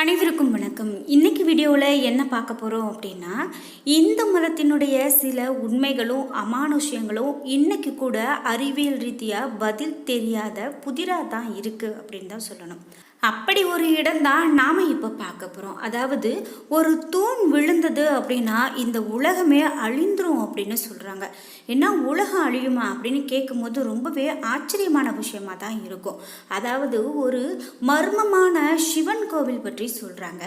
அனைவருக்கும் வணக்கம். இன்னைக்கு வீடியோவில் என்ன பார்க்க போகிறோம் அப்படின்னா இந்து மதத்தினுடைய சில உண்மைகளும் அமானுஷ்யங்களும் இன்னைக்கு கூட அறிவியல் ரீதியாக பதில் தெரியாத புதிராக தான் இருக்குது அப்படின்னு தான் சொல்லணும். அப்படி ஒரு இடம் தான் நாம் இப்போ பார்க்க போகிறோம் அதாவது ஒரு தூண் விழுந்தது அப்படின்னா இந்த உலகமே அழிந்துரும் அப்படின்னு சொல்கிறாங்க ஏன்னா உலகம் அழியுமா அப்படின்னு கேட்கும்போது ரொம்பவே ஆச்சரியமான விஷயமாக தான் இருக்கும். அதாவது ஒரு மர்மமான சிவன் கோவில் பற்றி சொல்கிறாங்க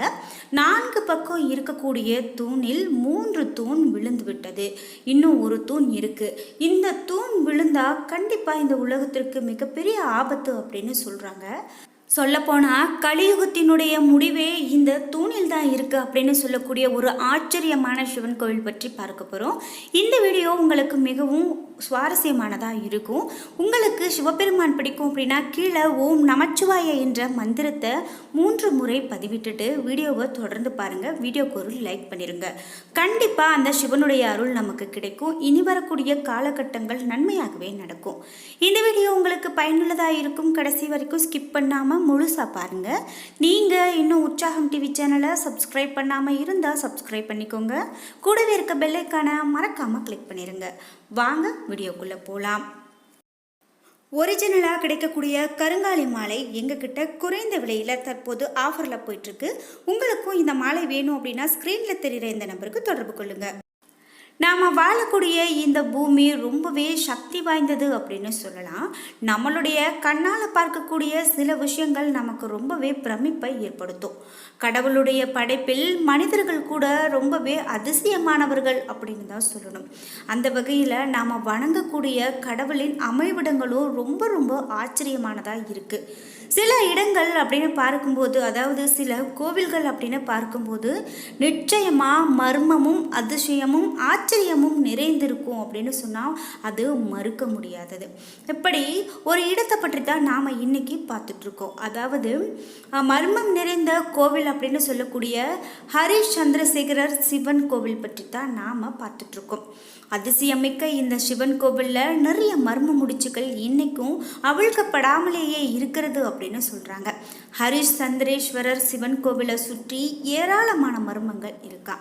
நான்கு பக்கம் இருக்கக்கூடிய தூணில் மூன்று தூண் விழுந்து விட்டது. இன்னும் ஒரு தூண் இருக்குது இந்த தூண் விழுந்தால் கண்டிப்பாக இந்த உலகத்திற்கு மிகப்பெரிய ஆபத்து அப்படின்னு சொல்கிறாங்க சொல்லப்போனால் கலியுகத்தினுடைய முடிவே இந்த தூணில் தான் இருக்குது அப்படின்னு சொல்லக்கூடிய ஒரு ஆச்சரியமான சிவன் கோவில் பற்றி பார்க்க போகிறோம் இந்த வீடியோ உங்களுக்கு மிகவும் சுவாரஸ்யமானதாக இருக்கும். உங்களுக்கு சிவபெருமான் பிடிக்கும் அப்படின்னா கீழே ஓம் நமச்சிவாய என்ற மந்திரத்தை மூன்று முறை பதிவிட்டுட்டு வீடியோவை தொடர்ந்து பாருங்கள் வீடியோக்கு ஒரு லைக் பண்ணிடுங்க கண்டிப்பாக அந்த சிவனுடைய அருள் நமக்கு கிடைக்கும். இனி வரக்கூடிய காலகட்டங்கள் நன்மையாகவே நடக்கும். இந்த வீடியோ உங்களுக்கு பயனுள்ளதாக இருக்கும். கடைசி வரைக்கும் ஸ்கிப் பண்ணாமல் முழுசாக பாருங்கள் நீங்கள் இன்னும் உற்சாகம் டிவி சேனலை சப்ஸ்கிரைப் பண்ணாமல் இருந்தால் சப்ஸ்கிரைப் பண்ணிக்கோங்க. கூடவே இருக்க பெல்லைக்கான மறக்காமல் கிளிக் பண்ணிடுங்க வாங்க வீடியோக்குள்ளே போகலாம் ஒரிஜினலாக கிடைக்கக்கூடிய கருங்காலி மாலை எங்ககிட்ட குறைந்த விலையில் தற்போது ஆஃபரில் போயிட்டுருக்கு உங்களுக்கும் இந்த மாலை வேணும் அப்படின்னா ஸ்க்ரீனில் தெரிகிற இந்த நம்பருக்கு தொடர்பு கொள்ளுங்கள் நாம் வாழக்கூடிய இந்த பூமி ரொம்பவே சக்தி வாய்ந்தது அப்படின்னு சொல்லலாம். நம்மளுடைய கண்ணால் பார்க்கக்கூடிய சில விஷயங்கள் நமக்கு ரொம்பவே பிரமிப்பை ஏற்படுத்தும். கடவுளுடைய படைப்பில் மனிதர்கள் கூட ரொம்பவே அதிசயமானவர்கள் அப்படின்னு தான் சொல்லணும். அந்த வகையில் நாம் வணங்கக்கூடிய கடவுளின் அமைவிடங்களும் ரொம்ப ரொம்ப ஆச்சரியமானதாக இருக்குது சில இடங்கள் அப்படின்னு பார்க்கும்போது அதாவது சில கோவில்கள் அப்படின்னு பார்க்கும்போது நிச்சயமாக மர்மமும் அதிசயமும் ஆச்சரியமும் நிறைந்திருக்கும் அப்படின்னு சொன்னால் அது மறுக்க முடியாதது. இப்படி ஒரு இடத்தை பற்றி தான் நாம் இன்னைக்கு பார்த்துட்ருக்கோம். அதாவது மர்மம் நிறைந்த கோவில் அப்படின்னு சொல்லக்கூடிய ஹரிஷ் சந்திரசேகரர் சிவன் கோவில் பற்றி தான் நாம் பார்த்துட்ருக்கோம். அதிசயமிக்க இந்த சிவன் கோவிலில் நிறைய மர்ம முடிச்சுகள் இன்னைக்கும் அவிழ்க்கப்படாமலேயே இருக்கிறது அப்படின்னு சொல்கிறாங்க ஹரிஷ் சந்திரேஸ்வரர் சிவன் கோவிலை சுற்றி ஏராளமான மர்மங்கள் இருக்கா?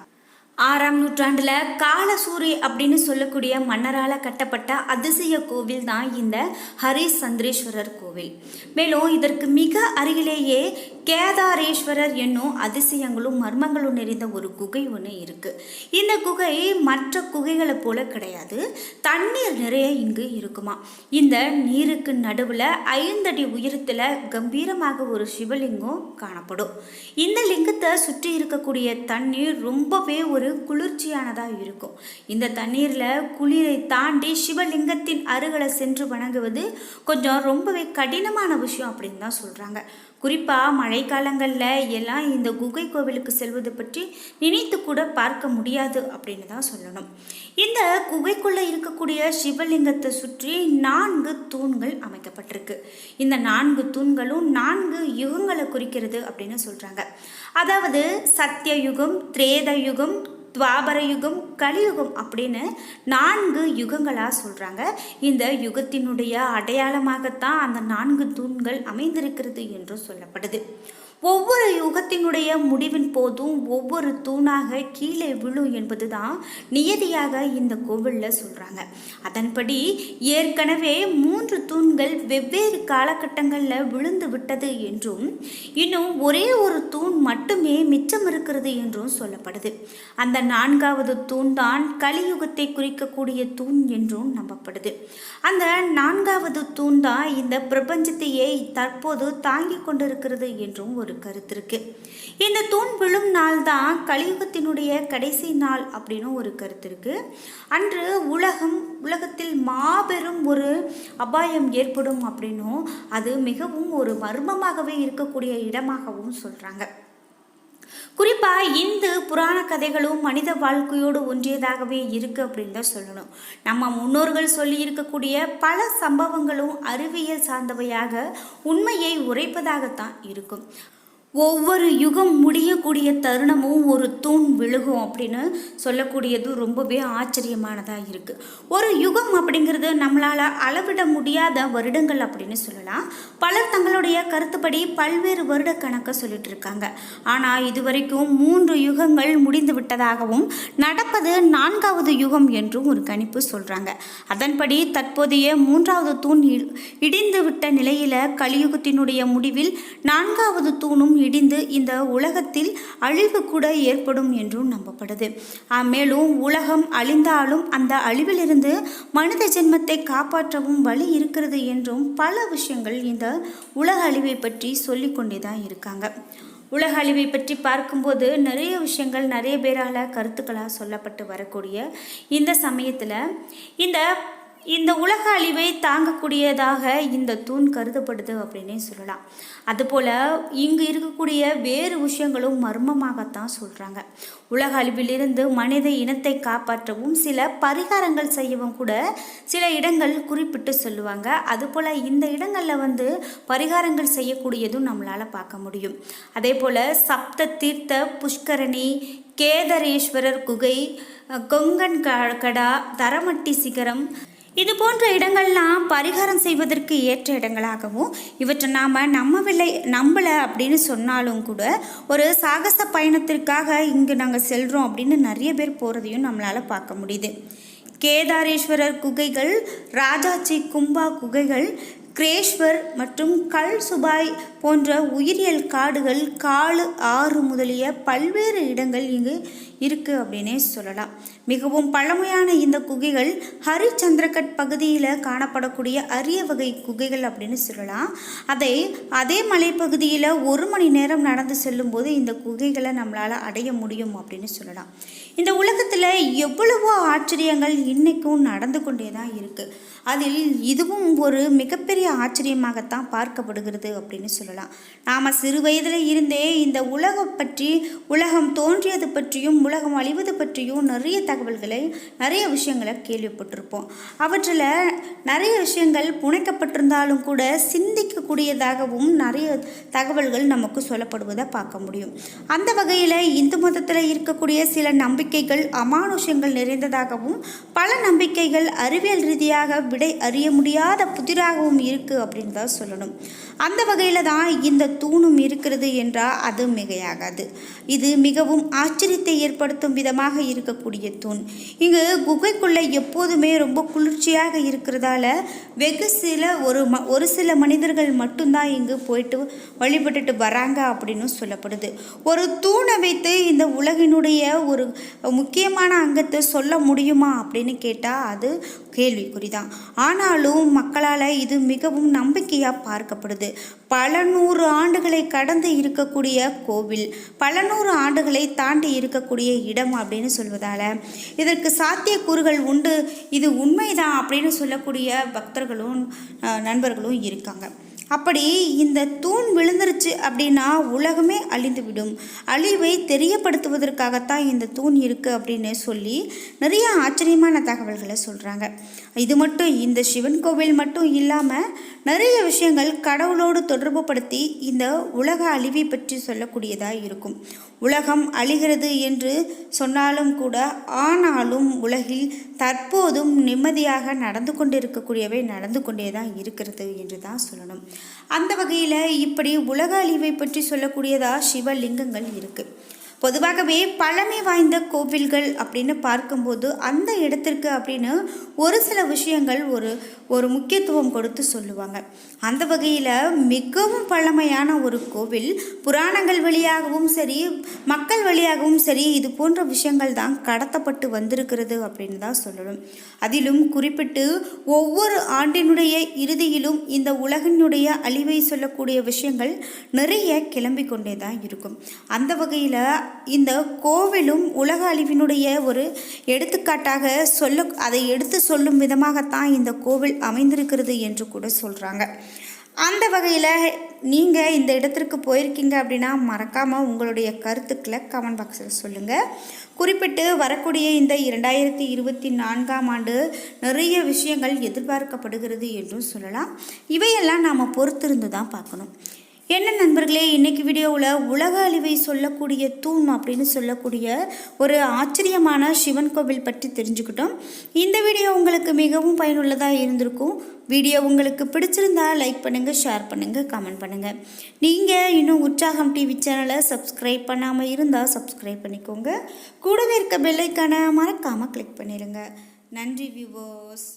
ஆறாம் நூற்றாண்டில் காலசூரி அப்படின்னு சொல்லக்கூடிய மன்னரால் கட்டப்பட்ட அதிசய கோவில் தான் இந்த ஹரிஷ் சந்திரேஸ்வரர் கோவில். மேலும் இதற்கு மிக அருகிலேயே கேதாரேஸ்வரர் என்னும் அதிசயங்களும் மர்மங்களும் நிறைந்த ஒரு குகை ஒன்று இருக்குது இந்த குகை மற்ற குகைகளை போல கிடையாது. தண்ணீர் நிறைய இங்கு இருக்குமா? இந்த நீருக்கு நடுவில் ஐந்தடி உயரத்தில் கம்பீரமாக ஒரு சிவலிங்கம் காணப்படும். இந்த லிங்கத்தை சுற்றி இருக்கக்கூடிய தண்ணீர் ரொம்பவே ஒரு குளிர்ச்சியானதாக இருக்கும். இந்த தண்ணீரில் குளிரை தாண்டி சிவலிங்கத்தின் அருகில் சென்று வணங்குவது கொஞ்சம் ரொம்பவே கடினமான விஷயம் அப்படின்னு தான் சொல்கிறாங்க குறிப்பாக மழைக்காலங்களில் எல்லாம் இந்த குகை கோவிலுக்கு செல்வது பற்றி நினைத்து கூட பார்க்க முடியாது அப்படின்னு தான் சொல்லணும். இந்த குகைக்குள்ளே இருக்கக்கூடிய சிவலிங்கத்தை சுற்றி நான்கு தூண்கள் அமைக்கப்பட்டிருக்கு. இந்த நான்கு தூண்களும் நான்கு யுகங்களை குறிக்கிறது அப்படின்னு சொல்கிறாங்க அதாவது சத்திய யுகம் திரேத யுகம் துவாபர யுகம் கலியுகம் அப்படின்னு நான்கு யுகங்களாக சொல்கிறாங்க இந்த யுகத்தினுடைய அடையாளமாகத்தான் அந்த நான்கு தூண்கள் அமைந்திருக்கிறது என்று சொல்லப்படுது. ஒவ்வொரு யுகத்தினுடைய முடிவின் போதும் ஒவ்வொரு தூணாக கீழே விழும் என்பது தான் நியதியாக இந்த கோவிலில் சொல்கிறாங்க அதன்படி ஏற்கனவே மூன்று தூண்கள் வெவ்வேறு காலகட்டங்களில் விழுந்து விட்டது என்றும் இன்னும் ஒரே ஒரு தூண் மட்டுமே மிச்சம் இருக்கிறது என்றும் சொல்லப்படுது. அந்த நான்காவது தூண் தான் கலியுகத்தை குறிக்கக்கூடிய தூண் என்றும் நம்பப்படுது. அந்த நான்காவது தூண் தான் இந்த பிரபஞ்சத்தையே தற்போது தாங்கி கொண்டிருக்கிறது என்றும் ஒரு கருத்து இருக்கு. இந்த தூண் விழும் நாள் தான் கலியுகத்தினுடைய கடைசி நாள் அப்படின்னு ஒரு கருத்து இருக்கு. அன்று உலகம் உலகத்தில் மாபெரும் ஒரு அபாயம் ஏற்படும் அப்படின்னும் அது மிகவும் ஒரு மர்மமாகவே இருக்கக்கூடிய இடமாகவும் சொல்றாங்க. குறிப்பாக இந்து புராண கதைகளும் மனித வாழ்க்கையோடு ஒன்றியதாகவே இருக்குது அப்படின்னு தான் சொல்லணும். நம்ம முன்னோர்கள் சொல்லி இருக்கக்கூடிய பல சம்பவங்களும் அறிவியல் சார்ந்தவையாக உண்மையை உரைப்பதாகத்தான் இருக்கும். ஒவ்வொரு யுகம் முடியக்கூடிய தருணமும் ஒரு தூண் விழுகும் அப்படின்னு சொல்லக்கூடியது ரொம்பவே ஆச்சரியமானதாக இருக்குது ஒரு யுகம் அப்படிங்கிறது நம்மளால் அளவிட முடியாத வருடங்கள் அப்படின்னு சொல்லலாம். பலர் தங்களுடைய கருத்துப்படி பல்வேறு வருட கணக்கை சொல்லிட்டு இருக்காங்க. ஆனால் இதுவரைக்கும் மூன்று யுகங்கள் முடிந்து விட்டதாகவும் நடப்பது நான்காவது யுகம் என்றும் ஒரு கணிப்பு சொல்கிறாங்க அதன்படி தற்போதைய மூன்றாவது தூண் இடிந்து விட்ட நிலையில் கலியுகத்தினுடைய முடிவில் நான்காவது தூணும் இடிந்து இந்த உலகத்தில் அழிவு கூட ஏற்படும் என்றும் நம்பப்படுது. மேலும் உலகம் அழிந்தாலும் அந்த அழிவிலிருந்து மனித ஜென்மத்தை காப்பாற்றவும் வழி இருக்கிறது என்றும் பல விஷயங்கள் இந்த உலக அழிவை பற்றி சொல்லிக்கொண்டே தான் இருக்காங்க. உலக அழிவை பற்றி பார்க்கும்போது நிறைய விஷயங்கள் நிறைய பேரால் கருத்துக்களாக சொல்லப்பட்டு வரக்கூடிய இந்த சமயத்தில் இந்த இந்த உலக அழிவை தாங்கக்கூடியதாக இந்த தூண் கருதப்படுது அப்படின்னே சொல்லலாம். அதுபோல் இங்கு இருக்கக்கூடிய வேறு விஷயங்களும் மர்மமாகத்தான் சொல்கிறாங்க உலக அழிவிலிருந்து மனித இனத்தை காப்பாற்றவும் சில பரிகாரங்கள் செய்யவும் கூட சில இடங்கள் குறிப்பிட்டு சொல்லுவாங்க. அதுபோல் இந்த இடங்களில் வந்து பரிகாரங்கள் செய்யக்கூடியதும் நம்மளால் பார்க்க முடியும். அதே போல் சப்த தீர்த்த புஷ்கரணி கேதரேஸ்வரர் குகை கொங்கன் க- கடா தரமட்டி சிகரம் இது போன்ற இடங்கள்லாம் பரிகாரம் செய்வதற்கு ஏற்ற இடங்களாகவும் இவற்றை நாம் நம்மவில்லை நம்பலை அப்படின்னு சொன்னாலும் கூட ஒரு சாகச பயணத்திற்காக இங்கு நாங்கள் செல்கிறோம் அப்படின்னு நிறைய பேர் போகிறதையும் நம்மளால் பார்க்க முடியுது. கேதாரேஸ்வரர் குகைகள் ராஜாச்சி கும்பா குகைகள் கிரேஷ்வர் மற்றும் கல் சுபாய் போன்ற உயிரியல் காடுகள் காலு ஆறு முதலிய பல்வேறு இடங்கள் இங்கு இருக்கு அப்படின்னே சொல்லலாம். மிகவும் பழமையான இந்த குகைகள் ஹரிச்சந்திரகட் பகுதியில் காணப்படக்கூடிய அரிய வகை குகைகள் அப்படின்னு சொல்லலாம். அதை அதே மலைப்பகுதியில் ஒரு மணி நேரம் நடந்து செல்லும்போது இந்த குகைகளை நம்மளால் அடைய முடியும் அப்படின்னு சொல்லலாம். இந்த உலகத்தில் எவ்வளவோ ஆச்சரியங்கள் இன்றைக்கும் நடந்து கொண்டே தான் இருக்குது அதில் இதுவும் ஒரு மிகப்பெரிய ஆச்சரியமாகத்தான் பார்க்கப்படுகிறது அப்படின்னு சொல்லலாம். நாம் சிறு வயதில் இருந்தே இந்த உலகம் பற்றி உலகம் தோன்றியது பற்றியும் உலகம் அழிவது பற்றியும் நிறைய தகவல்களை நிறைய விஷயங்களை கேள்விப்பட்டிருப்போம். அவற்றில் நிறைய விஷயங்கள் புனைக்கப்பட்டிருந்தாலும் கூட சிந்திக்கக்கூடியதாகவும் நிறைய தகவல்கள் நமக்கு சொல்லப்படுவதை பார்க்க முடியும். அந்த வகையில் இந்து மதத்தில் இருக்கக்கூடிய சில நம்பிக்கைகள் அமானுஷங்கள் நிறைந்ததாகவும் பல நம்பிக்கைகள் அறிவியல் ரீதியாக விடை அறிய முடியாத புதிராகவும் இருக்குது அப்படின்னு தான் சொல்லணும். அந்த வகையில் தான் இந்த தூணும் இருக்கிறது என்றால் அது மிகையாகாது. இது மிகவும் ஆச்சரியத்தை ஏற்படுத்தும் விதமாக இருக்கக்கூடிய தூண். இங்கு குகைக்குள்ளே எப்போதுமே ரொம்ப குளிர்ச்சியாக இருக்கிறதால வெகு சில ஒரு ம ஒரு சில மனிதர்கள் மட்டும்தான் இங்கு போயிட்டு வழிபட்டுட்டு வராங்க அப்படின்னு சொல்லப்படுது. ஒரு தூணை வைத்து இந்த உலகினுடைய ஒரு முக்கியமான அங்கத்தை சொல்ல முடியுமா அப்படின்னு கேட்டால் அது கேள்விக்குறி தான் ஆனாலும் மக்களால் இது மிகவும் நம்பிக்கையாக பார்க்கப்படுது. பல நூறு ஆண்டுகளை கடந்து இருக்கக்கூடிய கோவில் பல நூறு ஆண்டுகளை தாண்டி இருக்கக்கூடிய இடம் அப்படின்னு சொல்வதால் இதற்கு சாத்தியக்கூறுகள் உண்டு. இது உண்மைதான் அப்படின்னு சொல்லக்கூடிய பக்தர்களும் நண்பர்களும் இருக்காங்க. அப்படி இந்த தூண் விழுந்துருச்சு அப்படின்னா உலகமே அழிந்து விடும் அழிவை தெரியப்படுத்துவதற்காகத்தான் இந்த தூண் இருக்குது அப்படின்னு சொல்லி நிறைய ஆச்சரியமான தகவல்களை சொல்கிறாங்க இது மட்டும் இந்த சிவன் கோவில் மட்டும் இல்லாமல் நிறைய விஷயங்கள் கடவுளோடு தொடர்பு படுத்தி இந்த உலக அழிவை பற்றி சொல்லக்கூடியதாக இருக்கும். உலகம் அழிகிறது என்று சொன்னாலும் கூட ஆனாலும் உலகில் தற்போதும் நிம்மதியாக நடந்து கொண்டிருக்கக்கூடியவை நடந்து கொண்டே தான் இருக்கிறது என்று தான் சொல்லணும். அந்த வகையில் இப்படி உலக அழிவை பற்றி சொல்லக்கூடியதாக சிவலிங்கங்கள் இருக்குது பொதுவாகவே பழமை வாய்ந்த கோவில்கள் அப்படின்னு பார்க்கும்போது அந்த இடத்திற்கு அப்படின்னு ஒரு சில விஷயங்கள் ஒரு ஒரு முக்கியத்துவம் கொடுத்து சொல்லுவாங்க. அந்த வகையில் மிகவும் பழமையான ஒரு கோவில் புராணங்கள் வழியாகவும் சரி மக்கள் வழியாகவும் சரி இது போன்ற விஷயங்கள் தான் கடத்தப்பட்டு வந்திருக்கிறது அப்படின்னு தான் சொல்லணும். அதிலும் குறிப்பிட்டு ஒவ்வொரு ஆண்டினுடைய இறுதியிலும் இந்த உலகினுடைய அழிவை சொல்லக்கூடிய விஷயங்கள் நிறைய கிளம்பிக் கொண்டே தான் இருக்கும். அந்த வகையில் இந்த கோவிலும் உலக அழிவினுடைய ஒரு எடுத்துக்காட்டாக சொல்ல அதை எடுத்து சொல்லும் விதமாகத்தான் இந்த கோவில் அமைந்திருக்கிறது என்று கூட சொல்கிறாங்க அந்த வகையில் நீங்கள் இந்த இடத்திற்கு போயிருக்கீங்க அப்படின்னா மறக்காமல் உங்களுடைய கருத்துக்களை கமெண்ட் பாக்ஸில் சொல்லுங்கள் குறிப்பிட்டு வரக்கூடிய இந்த இரண்டாயிரத்தி இருபத்தி நான்காம் ஆண்டு நிறைய விஷயங்கள் எதிர்பார்க்கப்படுகிறது என்றும் சொல்லலாம். இவையெல்லாம் நாம் பொறுத்திருந்து தான் பார்க்கணும். என்ன நண்பர்களே இன்னைக்கு வீடியோவில் உலக அழிவை சொல்லக்கூடிய தூண் அப்படின்னு சொல்லக்கூடிய ஒரு ஆச்சரியமான சிவன் கோவில் பற்றி தெரிஞ்சுக்கிட்டோம். இந்த வீடியோ உங்களுக்கு மிகவும் பயனுள்ளதாக இருந்திருக்கும். வீடியோ உங்களுக்கு பிடிச்சிருந்தா லைக் பண்ணுங்கள் ஷேர் பண்ணுங்கள் கமெண்ட் பண்ணுங்கள் நீங்கள் இன்னும் உற்சாகம் டிவி சேனலை சப்ஸ்கிரைப் பண்ணாமல் இருந்தால் சப்ஸ்கிரைப் பண்ணிக்கோங்க. கூடவே இருக்க பெல்லைக்கான மறக்காமல் கிளிக் பண்ணிடுங்க நன்றி வியூவர்ஸ்